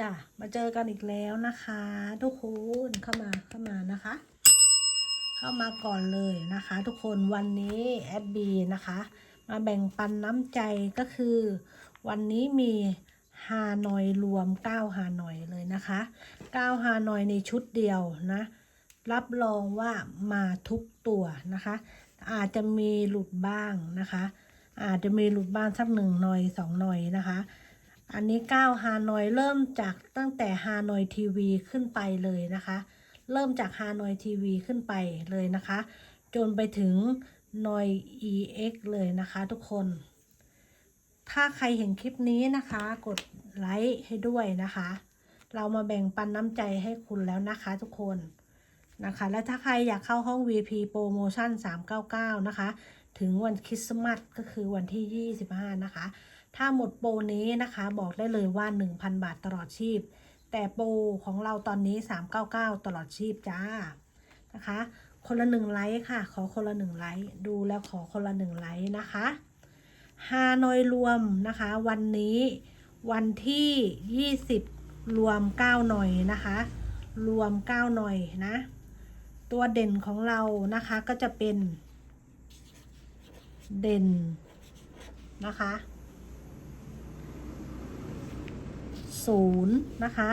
จ้ะมาเจอกันอีกแล้วนะคะ ทุกคนเข้ามาเข้ามานะคะ เข้ามาก่อนเลยนะคะ ทุกคนวันนี้แอดบีนะคะ มาแบ่งปันน้ำใจก็คือ วันนี้มีฮานอยรวม9ฮานอยเลยนะคะ9ฮานอยในชุดเดียวนะ รับรองว่ามาทุกตัวนะคะ อาจจะมีหลุดบ้างนะคะ อาจจะมีหลุดบ้างสักหนึ่งหน่อยสองหน่อยนะคะ อันนี้9ฮานอยเริ่มจากตั้งแต่ฮานอยทีวีขึ้นไปเลยนะคะ เริ่มจากฮานอยทีวีขึ้นไปเลยนะคะ จนไปถึงนอย EX เลยนะคะทุกคน ถ้าใครเห็นคลิปนี้นะคะ กดไลค์ให้ด้วยนะคะ เรามาแบ่งปันน้ำใจให้คุณแล้วนะคะทุกคนนะคะ และถ้าใครอยากเข้าห้อง VP โปรโมชั่น399 นะคะ ถึงวันคริสต์มาสก็คือวันที่ 25 นะคะ ถ้าหมดโปรนี้นะคะบอกได้เลยว่า 1,000 บาทตลอดชีพ แต่โปรของเราตอนนี้ 399 ตลอดชีพจ้านะคะ คนละหนึ่งไลค์ค่ะ ขอคนละหนึ่งไลค์ดูแล้วขอคนละหนึ่งไลค์นะคะฮานอยรวมนะคะ วันนี้วันที่ 20 รวม 9 หน่อยนะคะ รวม 9 หน่อยนะ ตัวเด่นของเรานะคะก็จะเป็น เด่นนะคะ ศูนย์นะคะ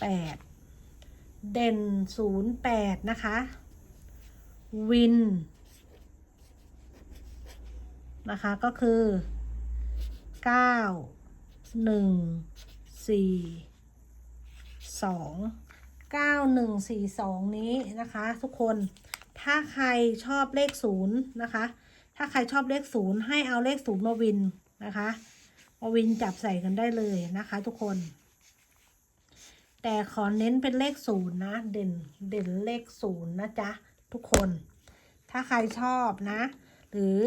แปดเด่นศูนย์แปดนะคะ วิน นะคะ ก็คือเก้าหนึ่งสี่สองเก้าหนึ่งสี่สองนี้นะคะ ทุกคนถ้าใครชอบเลขศูนย์นะคะ ถ้าใครชอบเลขศูนย์ให้เอาเลขศูนย์มาวินนะคะ มาวินจับใส่กันได้เลยนะคะทุกคน แต่ขอเน้นเป็นเลขศูนย์นะ เด่นเด่นเลขศูนย์นะจ๊ะทุกคน ถ้าใครชอบนะ หรือ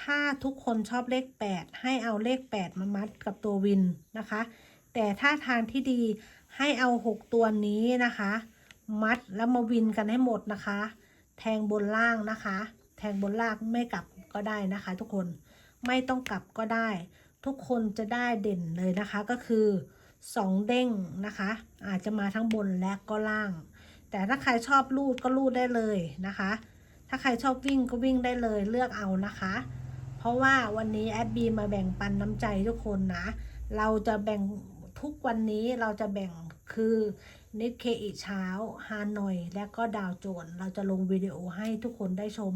ถ้าทุกคนชอบเลข 8 ให้เอาเลข 8 มามัดกับตัววินนะคะ แต่ถ้าทางที่ดีให้เอา 6 ตัวนี้นะคะ มัดแล้วมาวินกันให้หมดนะคะ แทงบนล่างนะคะ แทงบนล่างไม่กลับก็ได้นะคะ ทุกคนไม่ต้องกลับก็ได้ ทุกคนจะได้เด่นเลยนะคะก็คือ2เด้งนะคะ อาจจะมาทั้งบนและก็ล่าง แต่ถ้าใครชอบลูดก็ลูดได้เลยนะคะ ถ้าใครชอบวิ่งก็วิ่งได้เลยเลือกเอานะคะ เพราะว่าวันนี้แอดบีมาแบ่งปันน้ำใจทุกคนนะ เราจะแบ่งทุกวันนี้เราจะแบ่งคือนิกเคอีเช้าฮานอย และก็ดาวโจนเราจะลงวิดีโอให้ทุกคนได้ชม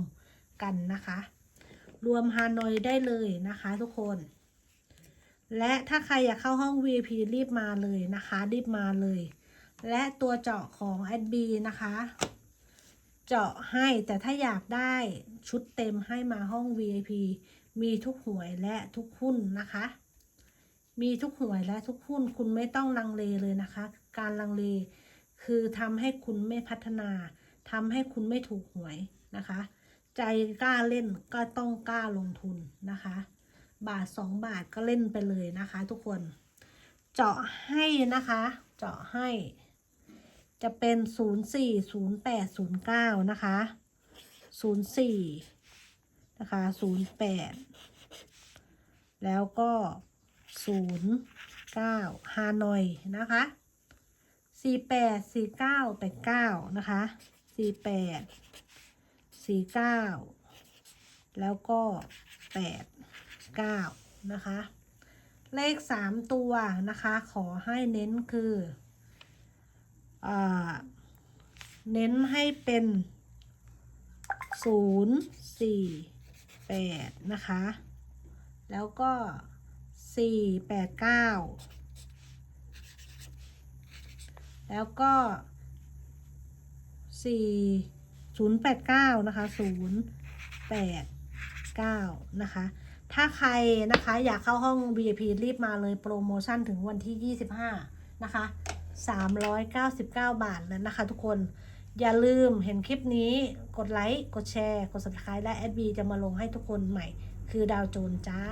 กันนะคะ รวมฮานอยได้เลยนะคะทุกคน และถ้าใครอยากเข้าห้อง VIP รีบมาเลยนะคะ รีบมาเลย และตัวเจาะของแอดบีนะคะ เจาะให้แต่ถ้าอยากได้ชุดเต็มให้มาห้อง VIP มีทุกหวยและทุกหุ้นนะคะ มีทุกหวยและทุกหุ้นคุณไม่ต้องลังเลเลยนะคะ การลังเลคือทำให้คุณไม่พัฒนาทำให้คุณไม่ถูกหวยนะคะ ใจกล้าเล่นก็ต้องกล้าลงทุนนะคะ บาทสองบาทก็เล่นไปเลยนะคะ ทุกคน เจาะให้นะคะ เจาะให้ จะเป็น 0 4 0 8 0 9 นะคะ 0 4 นะคะ 0 8 แล้วก็ 0 9 ฮานอยนะคะ 4 8 4 9 8 9 นะคะ 4 8 4 9 แล้วก็ 8 9 นะคะ เลข 3 ตัวนะคะ ขอให้เน้นคืออเน้นให้เป็นศูนย์สี่แปดนะคะ แล้วก็สี่แปดเก้าแล้วก็สี่ศูนย์แปดเก้านะคะศูนย์แปดเก้านะคะ ถ้าใครนะคะ อยากเข้าห้อง VIP รีบมาเลยโปรโมชั่นถึงวันที่ 25 นะคะ 399 บาทแล้วนะคะทุกคนอย่าลืมเห็นคลิปนี้กดไลค์ กดแชร์ กด subscribe และแอดบีจะมาลงให้ทุกคนใหม่ คือดาวโจนส์จ้า